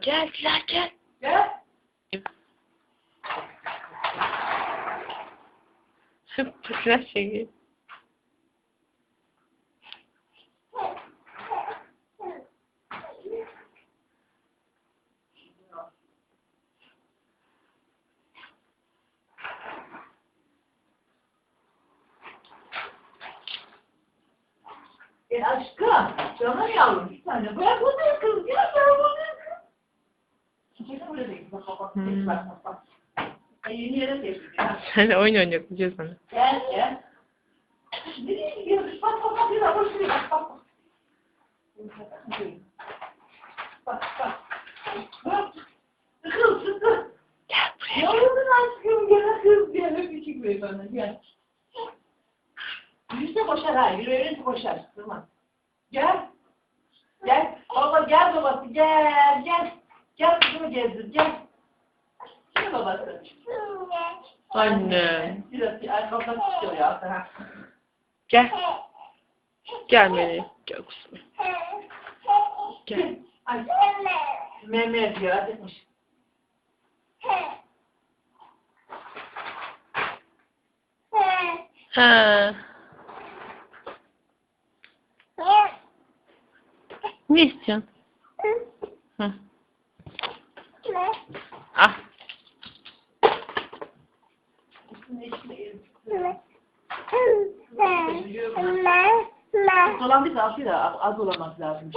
Geldiler gel. Gel. Pıtrak çekiyor. E aşkım. Canım yavrum. Bir tane. Bırak onu kız. Ya bırak onu kız. Çekil buraya değil. Bak. Hmm. Bak bak bak. Yeni yere tepki. ya. Sen oyun oynayacağız sana. Gel gel. Nereye gidiyorsun? Bak bak bak. Bir bak. Bak bak bak. Bak bak. Bak. Kız kız. Gel buraya. Yavrumun aşkım gel kız gel öpücük ver bana gel. Yürüse koşar ha yürüyünce koşar. Tamam. Gel. Gel. Baba gel babası gel gel. Gel kızımı gezdir gel. Babası. Anne. Biraz arkamdan tutuyor ya sana. Gel. Gel Melih. Gel kuzum. Gel. Ay. Meme diyor adetmiş. Ha. Ne istiyorsun? Hı. Dolandıysa aşıyla az olamak lazım.